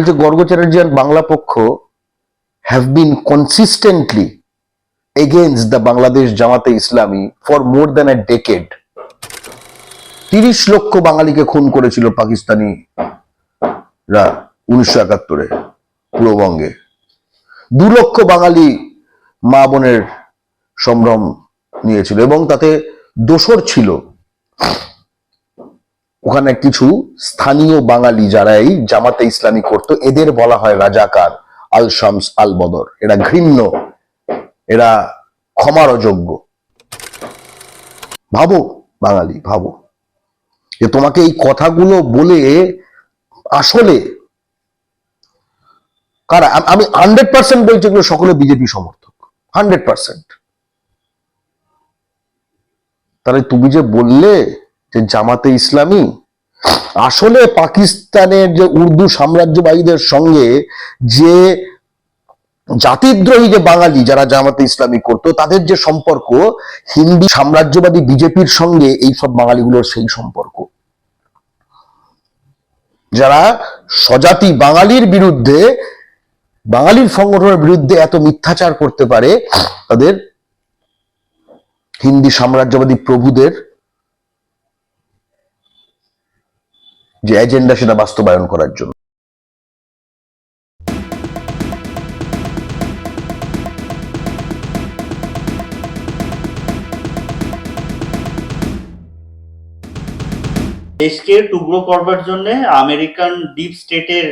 বলছে, Garga Bangla Pokkho have been consistently against the Bangladesh Jamaat-e Islami for more than a decade তিরিশ লক্ষ বাঙালিকে খুন করেছিল পাকিস্তানিরা উনিশশো একাত্তরে পূর্ববঙ্গে। দু লক্ষ বাঙালি মা বোনের সম্ভ্রম নিয়েছিল এবং তাতে দোসর ছিল ওখানে কিছু স্থানীয় বাঙালি যারা এই জামাতে ইসলামী করতো, এদের বলা হয় রাজাকার আল শামস আল বদর। এরা ঘৃণ্য, এরা ক্ষমার অযোগ্য। ভাবো বাঙালি, ভাবো। যে তোমাকে এই কথাগুলো বলে আসলে কারা? আমি হান্ড্রেড পার্সেন্ট বলছি এগুলো সকলে বিজেপি সমর্থক। হান্ড্রেড পার্সেন্ট তাহলে তুমি যে বললে যে জামাতে ইসলামী, আসলে পাকিস্তানের যে উর্দু সাম্রাজ্যবাহীদের সঙ্গে যে জাতিদ্রোহী যে বাঙালি যারা জামাতে ইসলামী করতো, তাদের যে সম্পর্ক, হিন্দি সাম্রাজ্যবাদী বিজেপির সঙ্গে এই সব বাঙালিগুলোর সেই সম্পর্ক। যারা স্বজাতি বাঙালির বিরুদ্ধে, বাঙালির সংগঠনের বিরুদ্ধে এত মিথ্যাচার করতে পারে, তাদের হিন্দি সাম্রাজ্যবাদী প্রভুদের যে এজেন্ডা সেটা বাস্তবায়ন করার জন্য। দেশকে টুকরো করবার জন্য আমেরিকান ডিপ স্টেটের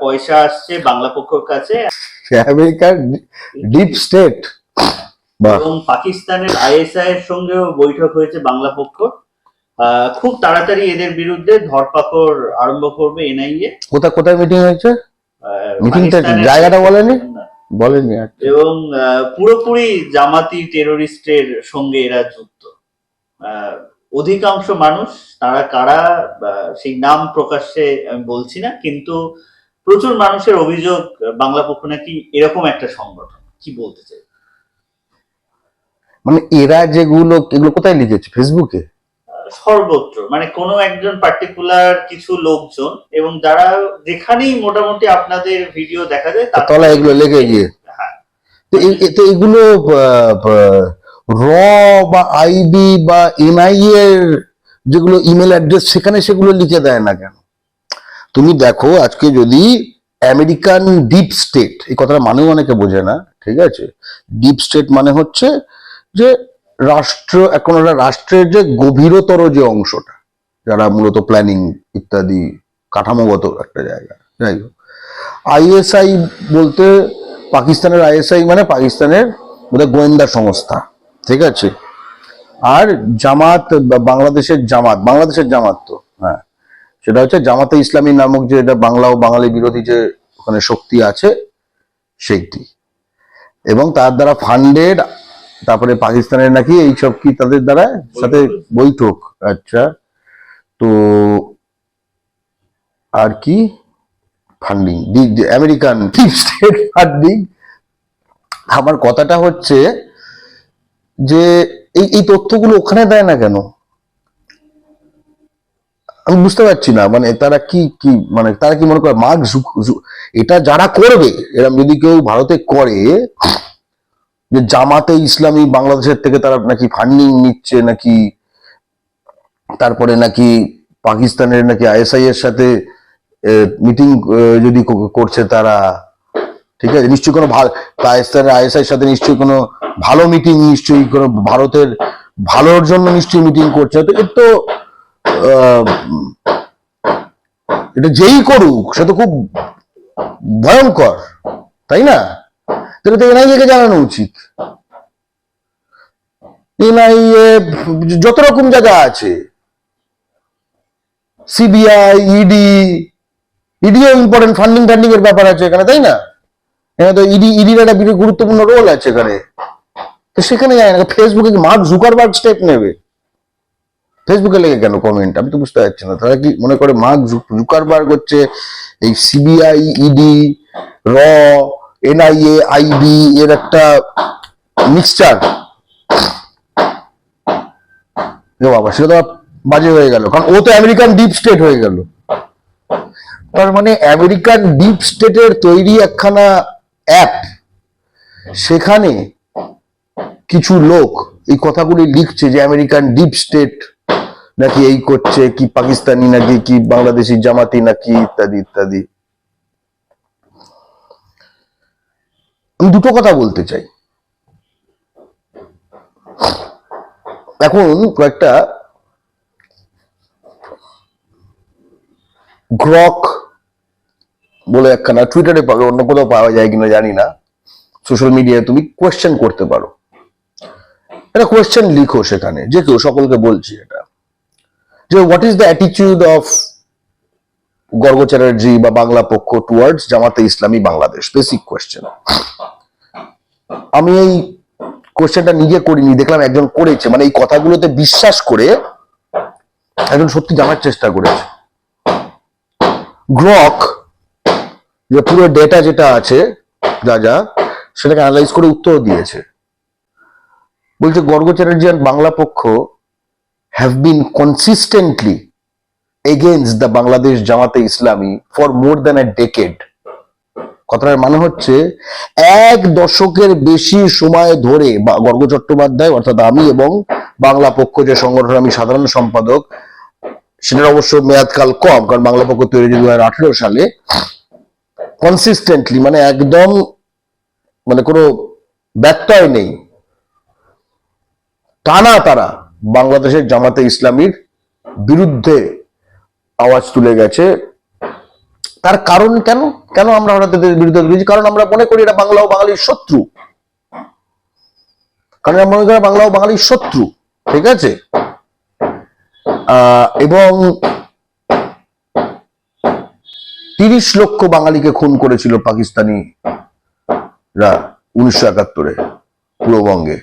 পয়সা আসছে বাংলা পক্ষর কাছে। আমেরিকার ডিপ স্টেট এবং পাকিস্তানের আইএসআই এর সঙ্গেও বৈঠক হয়েছে বাংলা পক্ষ আহ, খুব তাড়াতাড়ি এদের বিরুদ্ধে ধরপাকড় আরম্ভ করবে এনআইএ। কোথায় কোথায় মিটিং হয়েছে? মিটিংটা জায়গাটা বলেনি? বলেনি এবং আহ, পুরোপুরি জামাতি টেরোরিস্টের সঙ্গে এরা যুক্ত। অধিকাংশ মানুষ তারা কারা সেই নাম প্রকাশ্যে আমি বলছি না কিন্তু প্রচুর মানুষের অভিযোগ বাংলা পক্ষ নাকি এরকম একটা সংগঠন। কি বলতে চাই? মানে এরা যেগুলো এগুলো কোথায় লিখেছে? ফেসবুকে সর্বত্র মানে কোনো একজন পার্টিকুলার কিছু লোকজন এবং যারা যেখানেই মোটামুটি আপনাদের ভিডিও দেখা যায় তার- তলা এগুলো লেগে গিয়ে। হ্যাঁ। তো এগুলো র বা আইবি বা এনআই এর যেগুলো ইমেল অ্যাড্রেস সেখানে সেগুলো লিখে দেয় না কেন? তুমি দেখো আজকে যদি আমেরিকান ডিপ স্টেট এই কথাটা মানেও অনেকে বোঝে না ঠিক আছে? ডিপ স্টেট মানে হচ্ছে যে রাষ্ট্র, এখন রাষ্ট্রের যে গভীরতর যে অংশটা, যারা মূলত প্ল্যানিং ইত্যাদি কাঠামোগত একটা জায়গা। যাই হোক। আইএসআই বলতে পাকিস্তানের আইএসআই মানে পাকিস্তানের বোধহয় গোয়েন্দা সংস্থা, ঠিক আছে? আর জামাত বাংলাদেশের জামাত বাংলাদেশের জামাত তো হ্যাঁ। সেটা হচ্ছে জামাতে ইসলামী নামক যে এটা বাংলা ও বাঙালি বিরোধী যে ওখানে শক্তি আছে, সেইটি। এবং তার দ্বারা ফান্ডেড তারপরে পাকিস্তানের নাকি এইসব কি তাদের দ্বারা? সাথে বৈঠক। আচ্ছা। তো আর কি? ফান্ডিং আমেরিকান স্টেট ফান্ডিং আমার কথাটা হচ্ছে যে এই এই তথ্যগুলো ওখানে দেয় না কেন? আমি বুঝতে পারছি না। মানে তারা কি কি মানে তারা কি মনে করে মার্ক এটা যারা করবে এরকম যদি কেউ ভারতে করে যে জামাতে ইসলামী বাংলাদেশের থেকে তারা নাকি ফান্ডিং নিচ্ছে, নাকি তারপরে নাকি পাকিস্তানের নাকি আইএসআই এর সাথে মিটিং যদি করছে তারা, ঠিক আছে? নিশ্চয়ই কোনো পাকিস্তানের আইএসআই এর সাথে নিশ্চয়ই কোনো ভালো মিটিং নিশ্চয়ই কোনো ভারতের ভালোর জন্য নিশ্চয়ই মিটিং করছে। তো এর তো এটা যেই করুক, সে তো খুব ভয়ঙ্কর, তাই না? তাহলে তো এনআইএ কে জানানো উচিত। এনআইএ যত রকম জায়গা আছে, সিবিআই ইডি ইডিও ইম্পর্টেন্ট ফান্ডিং ফান্ডিং এর ব্যাপার আছে এখানে, তাই না? এখানে তো ইডি ইডির একটা বিরাট গুরুত্বপূর্ণ রোল আছে এখানে। তো সেখানে যায় না ফেসবুকে মার্ক জুকারবার্গ স্টেপ নেবে? ফেসবুকে লেগে কেন কমেন্ট আমি তো বুঝতে পারছি না। তারা কি মনে করে মার্ক জুকারবার্গ হচ্ছে এই সিবিআই ইডি র এনআইএ আইবি এর একটা মিক্সচার বাবা, সেটা তো বাজে হয়ে গেল, কারণ ও তো আমেরিকান ডিপ স্টেট হয়ে গেল। তার মানে আমেরিকান ডিপ স্টেটের তৈরি একখানা অ্যাপ সেখানে কিছু লোক এই কথাগুলি লিখছে যে আমেরিকান ডিপ স্টেট নাকি এই করছে, কি পাকিস্তানি নাকি, কি বাংলাদেশি জামাতি নাকি, ইত্যাদি ইত্যাদি। আমি দুটো কথা বলতে চাই। এখন কয়েকটা গ্রক বলে একখানা টুইটারে পাবে, অন্য কোথাও পাওয়া যায় কিনা জানি না। সোশ্যাল মিডিয়ায় তুমি কোয়েশ্চেন করতে পারো। একটা কোয়েশ্চেন লিখো সেখানে, যে কেউ সকলকে বলছি এটা। যে what is the attitude of Garga Chatterjee বা বাংলা পক্ষ টুয়ার্ডস জামাতে ইসলামী বাংলাদেশ বেসিক কোয়েশ্চেন আমি এই কোয়েশ্চেনটা নিজে করিনি, দেখলাম একজন করেছে মানে এই কথাগুলোতে বিশ্বাস করে একজন সত্যি জানার চেষ্টা করেছে। গ্রক যে পুরো ডেটা যেটা আছে, যা যা, সেটাকে অ্যানালাইজ করে উত্তর দিয়েছে। বলছে Garga Chatterjee Bangla Pokkho have been consistently against the Bangladesh Jamaat-e Islami for more than a decade কথাটার মানে হচ্ছে, এক দশকের বেশি সময় ধরে গর্গ চট্টোপাধ্যায়, অর্থাৎ আমি এবং বাংলা পক্ষ যে সংগঠন আমি সাধারণ সম্পাদক, সেটার অবশ্য মেয়াদকাল কম, কারণ বাংলা পক্ষ তৈরি দু হাজার আঠেরো সালে কনসিস্টেন্টলি মানে একদম মানে কোনো ব্যত্যয় নেই। টানা তারা বাংলাদেশের জামাতে ইসলামীর বিরুদ্ধে আওয়াজ তুলে গেছে। তার কারণ কেন? কেন আমরা হঠাৎ এদের বিরুদ্ধে তুলেছি কারণ আমরা মনে করি এটা বাংলা ও বাঙালির শত্রু। কারণ আমরা মনে করি বাংলা ও বাঙালির শত্রু। ঠিক আছে? এবং তিরিশ লক্ষ বাঙালিকে খুন করেছিল পাকিস্তানিরা উনিশশো একাত্তরে পূর্ববঙ্গে।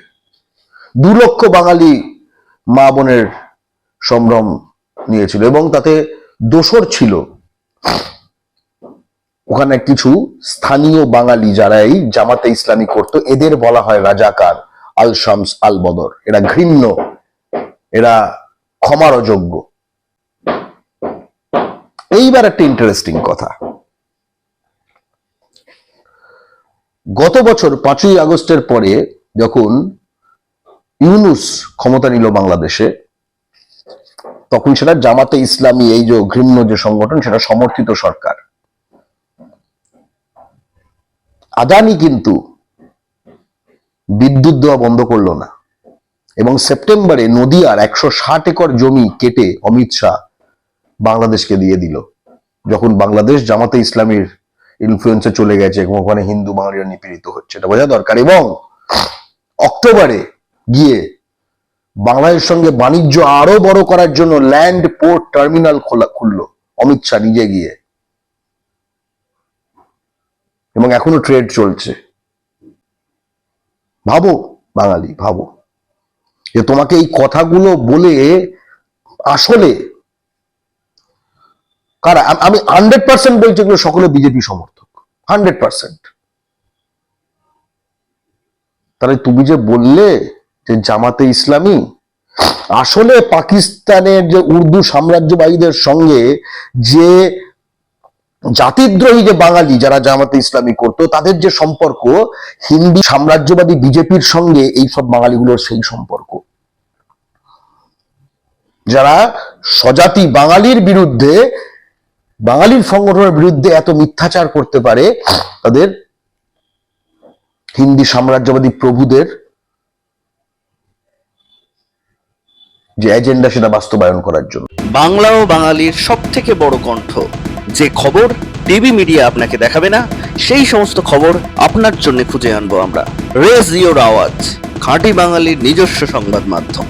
দু লক্ষ বাঙালি মা বোনের সম্ভ্রম নিয়েছিল এবং তাতে দোসর ছিল। ওখানে কিছু স্থানীয় বাঙালি যারা এই জামাতে ইসলামী করতো, এদের বলা হয় রাজাকার আল শামস আল বদর এরা ঘৃণ্য। এরা ক্ষমার অযোগ্য। এইবার একটা ইন্টারেস্টিং কথা। গত বছর পাঁচই আগস্টের পরে যখন ইউনুস ক্ষমতা নিল বাংলাদেশে তখন সেটা জামাতে ইসলামী, এই যে ঘৃণ্য যে সংগঠন, সেটা সমর্থিত সরকার। আদানি কিন্তু বিদ্যুৎ দেওয়া বন্ধ করল না। এবং সেপ্টেম্বরে নদিয়ার একশো ষাট একর জমি কেটে অমিত শাহ বাংলাদেশকে দিয়ে দিল। যখন বাংলাদেশ জামাতে ইসলামীর ইনফ্লুয়েন্সে চলে গেছে এবং ওখানে হিন্দু বাঙালিরা নিপীড়িত হচ্ছে, এটা বোঝা দরকার। এবং অক্টোবরে গিয়ে বাংলাদেশের সঙ্গে বাণিজ্য আরও বড় করার জন্য ল্যান্ড পোর্ট টার্মিনাল খোলা, খুললো। অমিত শাহ নিজে গিয়ে। এবং এখনও ট্রেড চলছে। ভাবো, বাঙালি, ভাবো। যে তোমাকে এই কথাগুলো বলে আসলে কারা? আমি হান্ড্রেড পার্সেন্ট বলছি এগুলো সকলে বিজেপি সমর্থক। হান্ড্রেড পার্সেন্ট তাহলে তুমি যে বললে যে জামাতে ইসলামী, আসলে পাকিস্তানের যে উর্দু সাম্রাজ্যবাহীদের সঙ্গে যে জাতিদ্রোহী যে বাঙালি যারা জামাতে ইসলামী করতো, তাদের যে সম্পর্ক, হিন্দি সাম্রাজ্যবাদী বিজেপির সঙ্গে এই সব বাঙালিগুলোর সেই সম্পর্ক। যারা স্বজাতি বাঙালির বিরুদ্ধে, বাঙালির সংগঠনের বিরুদ্ধে এত মিথ্যাচার করতে পারে, তাদের হিন্দি সাম্রাজ্যবাদী প্রভুদের যে এজেন্ডা সেটা বাস্তবায়ন করার জন্য। বাংলা ও বাঙালির সব থেকে বড় কণ্ঠ। যে খবর টিভি মিডিয়া আপনাকে দেখাবে না, সেই সমস্ত খবর আপনার জন্য খুঁজে আনব আমরা। রেজিওর আওয়াজ, খাঁটি বাঙালির নিজস্ব সংবাদ মাধ্যম।